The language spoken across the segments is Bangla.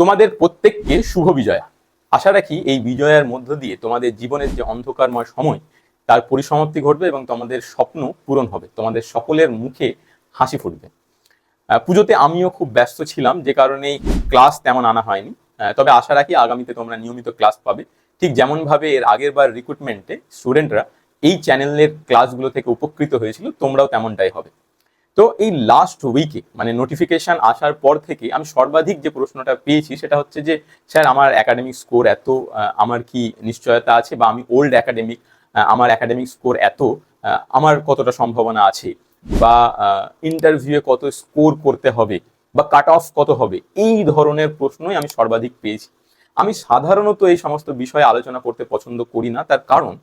তোমাদের প্রত্যেককে শুভ বিজয়া। আশা রাখি এই বিজয়ার মধ্য দিয়ে তোমাদের জীবনের যে অন্ধকারময় সময়, তার পরিসমাপ্তি ঘটবে এবং তোমাদের স্বপ্ন পূরণ হবে। তোমাদের সকলের মুখে হাসি ফুটবে। পুজোতে আমিও খুব ব্যস্ত ছিলাম, যে কারণে ক্লাস তেমন আনা হয়নি। তবে আশা রাখি আগামীতে তোমরা নিয়মিত ক্লাস পাবে। ঠিক যেমনভাবে এর আগের বার রিক্রুটমেন্টে স্টুডেন্টরা এই চ্যানেলের ক্লাসগুলো থেকে উপকৃত হয়েছিল, তোমরাও তেমনটাই হবে। তো এই লাস্ট উইকে মানে নোটিফিকেশন আসার পর থেকে আমি সর্বাধিক যে প্রশ্নটা পেয়েছি সেটা হচ্ছে যে, স্যার, আমার একাডেমিক স্কোর এত আমার কি নিশ্চয়তা আছে বা আমি ওল্ড একাডেমিক আমার একাডেমিক স্কোর এত আমার কতটা সম্ভাবনা আছে? বা ইন্টারভিউয়ে কত স্কোর করতে হবে? বা কাট অফ কত হবে? এই ধরনের প্রশ্নই আমি সর্বাধিক পেয়েছি। আমি সাধারণত এই সমস্ত বিষয়ে আলোচনা করতে পছন্দ করি না। তার কারণ,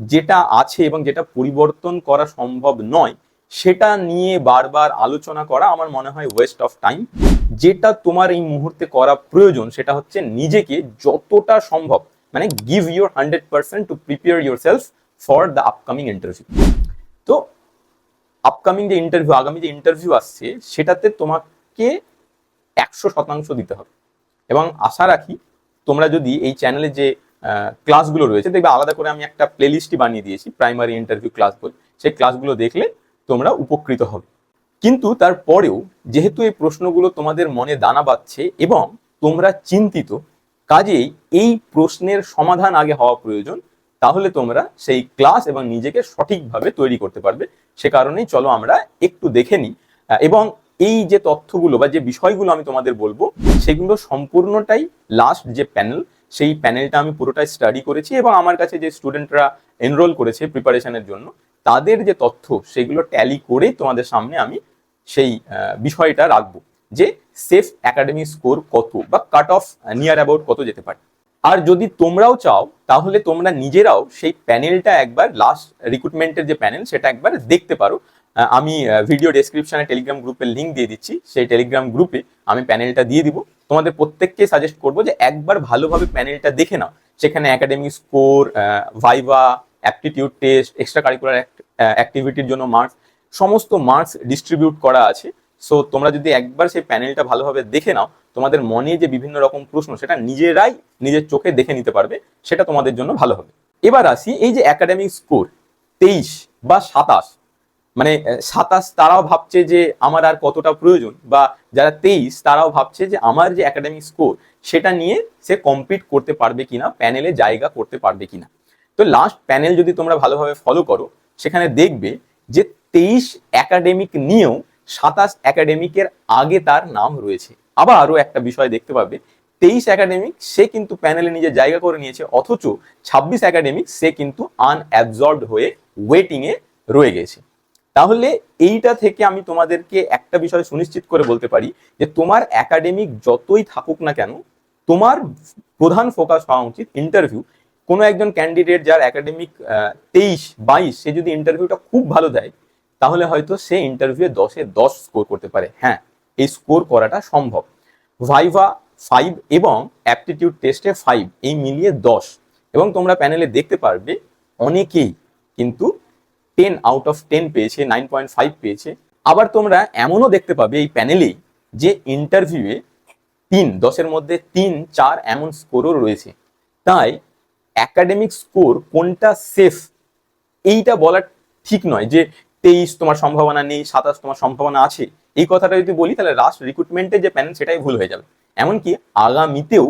যেটা আছে এবং যেটা পরিবর্তন করা সম্ভব নয় সেটা নিয়ে বারবার আলোচনা করা আমার মনে হয় ওয়েস্ট অফ টাইম যেটা তোমার এই মুহূর্তে করা প্রয়োজন, সেটা হচ্ছে নিজেকে যতটা সম্ভব মানে give your hundred percent to prepare yourself for the upcoming interview তো আপকামিং যে ইন্টারভিউ আগামী যে ইন্টারভিউ আসছে, সেটাতে তোমাকে একশো শতাংশ দিতে হবে। এবং আশা রাখি তোমরা যদি এই চ্যানেলে যে ক্লাসগুলো রয়েছে, দেখবে আলাদা করে আমি একটা প্লেলিস্টই বানিয়ে দিয়েছি প্রাইমারি ইন্টারভিউ ক্লাস বলে। সেই ক্লাসগুলো দেখলে তোমরা উপকৃত হবে। কিন্তু তারপরেও যেহেতু এই প্রশ্নগুলো তোমাদের মনে দানা বাঁধছে এবং তোমরা চিন্তিত, কাজেই এই প্রশ্নের সমাধান আগে হওয়া প্রয়োজন, তাহলে তোমরা সেই ক্লাস এবং নিজেকে সঠিকভাবে তৈরি করতে পারবে। সে কারণেই চলো আমরা একটু দেখে নিই। এবং এই যে তথ্যগুলো বা যে বিষয়গুলো আমি তোমাদের বলব, সেগুলো সম্পূর্ণটাই লাস্ট যে প্যানেল সেই প্যানেলটা আমি পুরোটাই স্টাডি করেছি এবং আমার কাছে যে স্টুডেন্টরা এনরোল করেছে প্রিপারেশনের জন্য তাদের যে তথ্য সেগুলো ট্যালি করে তোমাদের সামনে আমি সেই বিষয়টা রাখব যে সেফ একাডেমি স্কোর কত বা কাট অফ নিয়ার অ্যাবাউট কত যেতে পারে। আর যদি তোমরাও চাও, তাহলে তোমরা নিজেরাও সেই প্যানেলটা একবার লাস্ট রিক্রুটমেন্টের যে প্যানেল সেটা একবার দেখতে পারো। আমি ভিডিও ডেসক্রিপশনে টেলিগ্রাম গ্রুপের লিঙ্ক দিয়ে দিচ্ছি। সেই টেলিগ্রাম গ্রুপে আমি প্যানেলটা দিয়ে দিব। তোমাদের প্রত্যেককে সাজেস্ট করব যে একবার ভালোভাবে প্যানেলটা দেখে নাও। সেখানে academic score viva aptitude test extra curricular অ্যাক্টিভিটির জন্য মার্কস সমস্ত মার্কস ডিস্ট্রিবিউট করা আছে। সো তোমরা যদি একবার সেই প্যানেলটা ভালোভাবে দেখে নাও, তোমাদের মনে যে বিভিন্ন রকম প্রশ্ন, সেটা নিজেরাই নিজের চোখে দেখে নিতে পারবে, সেটা তোমাদের জন্য ভালো হবে। এবার আসি, এই যে একাডেমিক স্কোর তেইশ বা সাতাশ মানে সাতাশ তারাও ভাবছে যে আমার আর কতটা প্রয়োজন, বা যারা তেইশ তারাও ভাবছে যে আমার যে একাডেমিক স্কোর সেটা নিয়ে সে কম্পিট করতে পারবে কিনা প্যানেলে জায়গা করতে পারবে কিনা। তো লাস্ট প্যানেল যদি তোমরা ভালোভাবে ফলো করো সেখানে দেখবে যে তেইশ একাডেমিক নিয়েও সাতাশ একাডেমিকের আগে তার নাম রয়েছে। আবার আরও একটা বিষয় দেখতে পাবে, তেইশ একাডেমিক সে কিন্তু প্যানেলে নিজে জায়গা করে নিয়েছে, অথচ ছাব্বিশ একাডেমিক সে কিন্তু আনঅ্যাবজর্বড হয়ে ওয়েটিংয়ে রয়ে গেছে। তাহলে এইটা থেকে আমি তোমাদেরকে একটা বিষয় সুনিশ্চিত করে বলতে পারি যে তোমার একাডেমিক যতই থাকুক না কেন, তোমার প্রধান ফোকাস হওয়া উচিত ইন্টারভিউ কোনো একজন ক্যান্ডিডেট যার একাডেমিক তেইশ, বাইশ, সে যদি ইন্টারভিউটা খুব ভালো দেয়, তাহলে হয়তো সে ইন্টারভিউয়ে দশে দশ স্কোর করতে পারে। হ্যাঁ এই স্কোর করাটা সম্ভব। ভাইভা ফাইভ এবং অ্যাপটিটিউড টেস্টে ফাইভ এই মিলিয়ে দশ। এবং তোমরা প্যানেলে দেখতে পারবে, অনেকেই কিন্তু টেন আউট অফ টেন পেয়েছে নাইন পয়েন্ট ফাইভ পেয়েছে। আবার তোমরা এমনও দেখতে পাবে এই প্যানেলেই যে ইন্টারভিউয়ে তিন, দশের মধ্যে তিন, চার এমন স্কোরও রয়েছে। তাই একাডেমিক স্কোর কোনটা সেফ এইটা বলা ঠিক নয় যে তেইশ তোমার সম্ভাবনা নেই, সাতাশ তোমার সম্ভাবনা আছে। এই কথাটা যদি বলি, তাহলে লাস্ট রিক্রুটমেন্টের যে প্যানেল সেটাই ভুল হয়ে যাবে। এমনকি আগামীতেও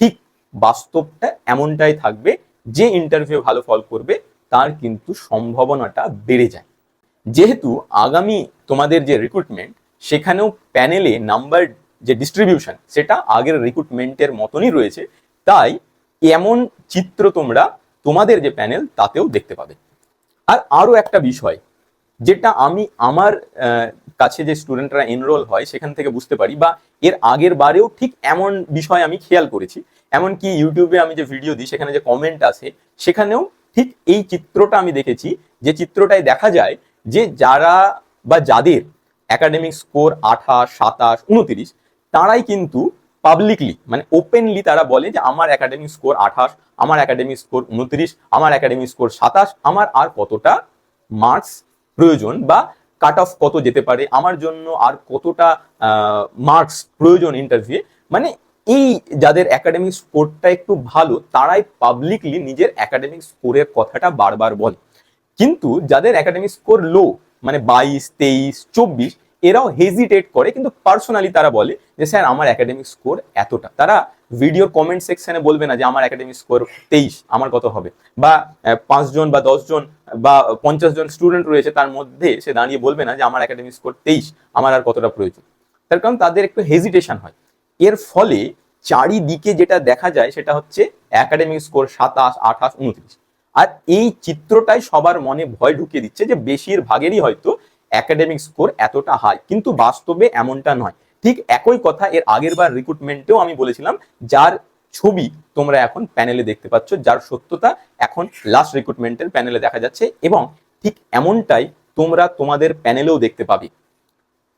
ঠিক বাস্তবটা এমনটাই থাকবে, যে ইন্টারভিউ ভালো ফল করবে, তার কিন্তু সম্ভাবনাটা বেড়ে যায়। যেহেতু আগামী তোমাদের যে রিক্রুটমেন্ট সেখানেও প্যানেলে নাম্বার যে ডিস্ট্রিবিউশন সেটা আগের রিক্রুটমেন্টের মতনই রয়েছে। তাই এমন চিত্র তোমরা তোমাদের যে প্যানেল তাতেও দেখতে পাবে। আর আরও একটা বিষয়, যেটা আমি আমার কাছে যে স্টুডেন্টরা এনরোল হয় সেখান থেকে বুঝতে পারি বা এর আগের বারেও ঠিক এমন বিষয় আমি খেয়াল করেছি। এমনকি ইউটিউবে আমি যে ভিডিও দিই, সেখানে যে কমেন্ট আছে, সেখানেও ঠিক এই চিত্রটা আমি দেখেছি যে চিত্রটায় দেখা যায় যে যারা বা যাদের একাডেমিক স্কোর আঠাশ, সাতাশ, উনত্রিশ, তারাই কিন্তু পাবলিকলি মানে ওপেনলি তারা বলে যে আমার একাডেমিক স্কোর আঠাশ, আমার একাডেমিক স্কোর উনত্রিশ, আমার একাডেমিক স্কোর সাতাশ, আমার আর কতটা মার্কস প্রয়োজন বা কাট অফ কত যেতে পারে, আমার জন্য আর কতটা মার্কস প্রয়োজন ইন্টারভিউ মানে এই যাদের একাডেমিক স্কোরটা একটু ভালো, তারাই পাবলিকলি নিজের একাডেমিক স্কোরের কথাটা বারবার বলে। কিন্তু যাদের একাডেমিক স্কোর লো মানে বাইশ, তেইশ, চব্বিশ এরাও হেজিটেট করে, কিন্তু পার্সোনালি তারা বলে যে, স্যার, আমার একাডেমিক স্কোর এতটা। তারা ভিডিওর কমেন্ট সেকশনে বলবে না যে, আমার একাডেমিক স্কোর তেইশ, আমার কত হবে? বা পাঁচজন বা দশজন বা পঞ্চাশ জন স্টুডেন্ট রয়েছে, তার মধ্যে সে দাঁড়িয়ে বলবে না যে, আমার একাডেমিক স্কোর তেইশ, আমার আর কতটা প্রয়োজন? তার কারণ তাদের একটু হেজিটেশন হয়। এর ফলে চারিদিকে যেটা দেখা যায়, সেটা হচ্ছে একাডেমিক স্কোর সাতাশ, আঠাশ, উনত্রিশ। আর এই চিত্রটাই সবার মনে ভয় ঢুকিয়ে দিচ্ছে যে, বেশিরভাগেরই হয়তো একাডেমিক স্কোর এতটা হাই কিন্তু বাস্তবে এমনটা নয়। ঠিক একই কথা এর আগের বার রিক্রুটমেন্টেও আমি বলেছিলাম, যার ছবি তোমরা এখন প্যানেলে দেখতে পাচ্ছ, যার সত্যতা এখন লাস্ট রিক্রুটমেন্টের প্যানেলে দেখা যাচ্ছে এবং ঠিক এমনটাই তোমরা তোমাদের প্যানেলেও দেখতে পাবে।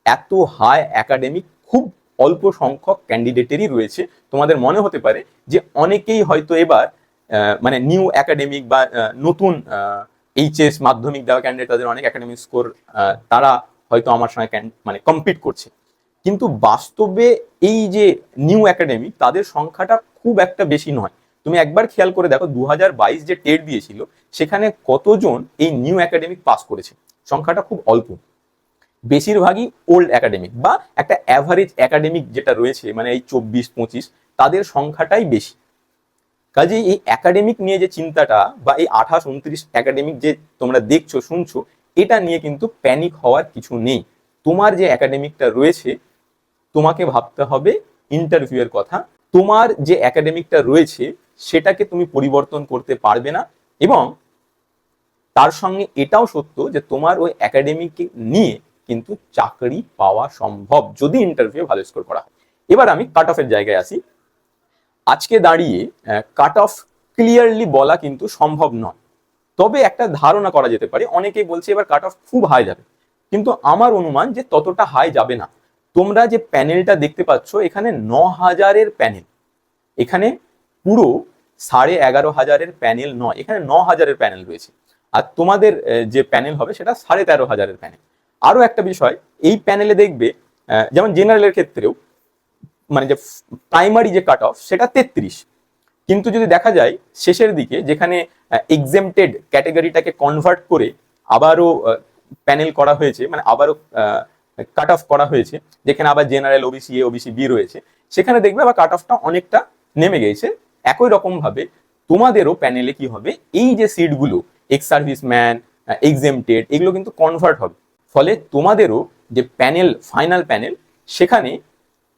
এত হাই একাডেমিক খুব অল্প সংখ্যক ক্যান্ডিডেটেরই রয়েছে। তোমাদের মনে হতে পারে যে অনেকেই হয়তো এবার মানে নিউ একাডেমিক বা নতুন এইচএস মাধ্যমিক দেওয়া ক্যান্ডিডেট তাদের অনেক একাডেমিক স্কোর তারা হয়তো আমার সঙ্গে মানে কম্পিট করছে। কিন্তু বাস্তবে এই যে নিউ একাডেমিক তাদের সংখ্যাটা খুব একটা বেশি নয়। তুমি একবার খেয়াল করে দেখো দু যে টেট দিয়েছিল, সেখানে কতজন এই নিউ একাডেমিক পাস করেছে? সংখ্যাটা খুব অল্প। বেশিরভাগই ওল্ড একাডেমিক বা একটা অ্যাভারেজ একাডেমিক যেটা রয়েছে মানে এই চব্বিশ পঁচিশ, তাদের সংখ্যাটাই বেশি। কাজেই এই একাডেমিক নিয়ে যে চিন্তাটা বা এই আঠাশ উনত্রিশ একাডেমিক যে তোমরা দেখছ, শুনছো, এটা নিয়ে কিন্তু প্যানিক হওয়ার কিছু নেই। তোমার যে একাডেমিকটা রয়েছে, তোমাকে ভাবতে হবে ইন্টারভিউয়ের কথা। তোমার যে একাডেমিকটা রয়েছে, সেটাকে তুমি পরিবর্তন করতে পারবে না এবং তার সঙ্গে এটাও সত্য যে তোমার ওই একাডেমিক নিয়ে কিন্তু চাকরি পাওয়া সম্ভব যদি ইন্টারভিউ ভালো স্কোর করা হয়। এবার আমি কাট অফের জায়গায় আসি। আজকে দাঁড়িয়ে কাট অফ ক্লিয়ারলি বলা কিন্তু সম্ভব নয়। তবে একটা ধারণা করা যেতে পারে, অনেকেই বলছে এবার কাট অফ খুব হাই যাবে। কিন্তু আমার অনুমান যে ততটা হাই যাবে না। তোমরা যে প্যানেলটা দেখতে পাচ্ছ, এখানে ন হাজারের প্যানেল। এখানে পুরো সাড়ে এগারো হাজারের প্যানেল নয়, এখানে ন হাজারের প্যানেল রয়েছে। আর তোমাদের যে প্যানেল হবে, সেটা সাড়ে তেরো হাজারের প্যানেল। আরও একটা বিষয়, এই প্যানেলে দেখবে যেমন জেনারেলের ক্ষেত্রেও মানে যে প্রাইমারি যে কাট অফ সেটা তেত্রিশ। কিন্তু যদি দেখা যায়, শেষের দিকে যেখানে এক্সেমটেড ক্যাটাগরিটাকে কনভার্ট করে আবারও প্যানেল করা হয়েছে মানে আবারও কাট অফ করা হয়েছে, যেখানে আবার general OBC A OBC B রয়েছে, সেখানে দেখবে আবার কাট অফটা অনেকটা নেমে গেছে। একই রকম ভাবে তোমাদেরও প্যানেলে কি হবে? এই যে সিটগুলো এক্স সার্ভিস ম্যান এক্সেমটেড এগুলো কিন্তু কনভার্ট হবে। ফলে তোমাদেরও যে প্যানেল ফাইনাল প্যানেল সেখানে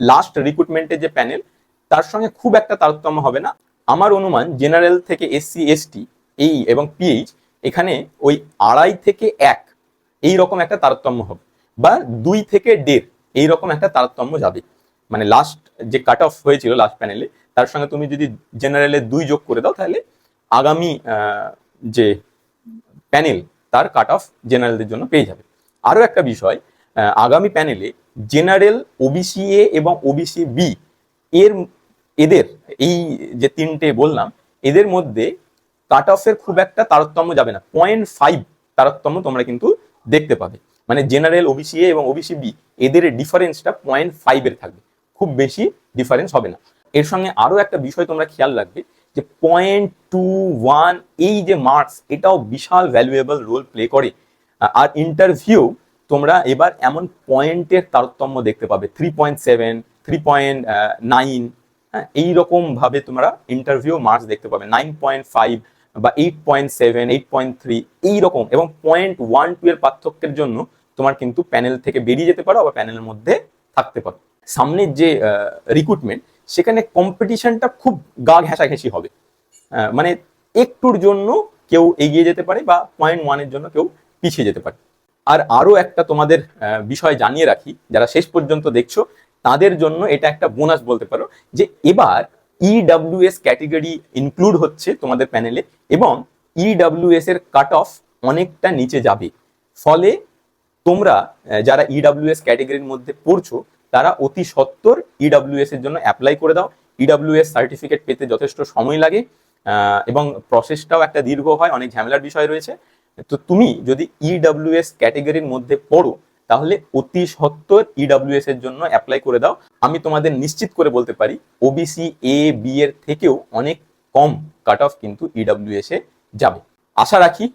লাস্ট রিক্রুটমেন্টের যে প্যানেল তার সঙ্গে খুব একটা তারতম্য হবে না। আমার অনুমান জেনারেল থেকে এসসি এসটি এই এবং পিএইচ এখানে ওই আড়াই থেকে এক এই রকম একটা তারতম্য হবে বা দুই থেকে দেড় এই রকম একটা তারতম্য যাবে। মানে লাস্ট যে কাট অফ হয়েছিল লাস্ট প্যানেলে তার সঙ্গে তুমি যদি জেনারেলে দুই যোগ করে দাও, তাহলে আগামী যে প্যানেল তার কাট অফ জেনারেলদের জন্য পেয়ে যাবে। আরও একটা বিষয় আগামী প্যানেলে জেনারেল ওবিসি এ এবং ওবিসি বি এর, এদের, এই যে তিনটে বললাম, এদের মধ্যে কাট অফের খুব একটা তারতম্য যাবে না। পয়েন্ট ফাইভ তারতম্য তোমরা কিন্তু দেখতে পাবে। মানে জেনারেল ওবিসি এ এবং ওবিসি বি এদের ডিফারেন্সটা পয়েন্ট ফাইভের থাকবে। খুব বেশি ডিফারেন্স হবে না। এর সঙ্গে আরও একটা বিষয় তোমরা খেয়াল রাখবে যে পয়েন্ট টু ওয়ান এই যে মার্কস এটাও বিশাল ভ্যালুয়েবল রোল প্লে করে। আর ইন্টারভিউ তোমরা এবার এমন পয়েন্টের তারতম্য দেখতে পাবে। Three point seven three point nine হ্যাঁ এইরকম ভাবে তোমরা ইন্টারভিউ মার্কস দেখতে পাবে। নাইন পয়েন্ট ফাইভ বা eight point seven eight point three এইরকম। এবং পয়েন্ট ওয়ান টু এর পার্থক্যের জন্য তোমার কিন্তু প্যানেল থেকে বেরিয়ে যেতে পারো বা প্যানেলের মধ্যে থাকতে পারো। সামনের যে রিক্রুটমেন্ট সেখানে কম্পিটিশনটা খুব গা ঘেঁষাঘেঁষি হবে। মানে একটুর জন্য কেউ এগিয়ে যেতে পারে বা পয়েন্ট ওয়ানের জন্য কেউ পিছিয়ে যেতে পারে। আর আরও একটা তোমাদের বিষয় জানিয়ে রাখি, যারা শেষ পর্যন্ত দেখছ, তাদের জন্য এটা একটা বোনাস বলতে পারো, যে এবার ইডাব্লিউএস ক্যাটেগরি ইনক্লুড হচ্ছে তোমাদের প্যানেলে এবং ইডাব্লিউএস এর কাট অফ অনেকটা নিচে যাবে। ফলে তোমরা যারা ইডাব্লিউএস ক্যাটেগরির মধ্যে পড়ছো, তারা অতি সত্বর ইডাব্লিউএস এর জন্য অ্যাপ্লাই করে দাও। ইডাব্লিউএস সার্টিফিকেট পেতে যথেষ্ট সময় লাগে এবং প্রসেসটাও একটা দীর্ঘ হয়, অনেক ঝামেলার বিষয় রয়েছে। তো তুমি যদি ইডাব্লিউএস ক্যাটেগরির মধ্যে পড়ো, তাহলে অতি সত্বর ইডাব্লিউএস এর জন্য অ্যাপ্লাই করে দাও। আমি তোমাদের নিশ্চিত করে বলতে পারি ওবিসি এ বি এর থেকেও অনেক কম কাট অফ কিন্তু ইডাব্লিউএস এ যাবে। আশা রাখি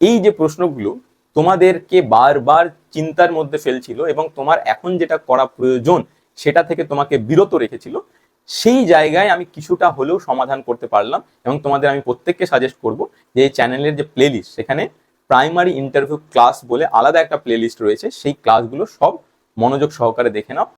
এই যে প্রশ্নগুলো তোমাদেরকে বারবার চিন্তার মধ্যে ফেলছিল এবং তোমার এখন যেটা করা প্রয়োজন, সেটা থেকে তোমাকে বিরত রেখেছিল। সেই জায়গায় আমি কিছুটা হলেও সমাধান করতে পারলাম এবং তোমাদের আমি প্রত্যেককে সাজেস্ট করব যে চ্যানেলের যে প্লেলিস্ট সেখানে প্রাইমারি ইন্টারভিউ ক্লাস বলে আলাদা একটা প্লেলিস্ট রয়েছে, সেই ক্লাসগুলো সব মনোযোগ সহকারে দেখে নাও।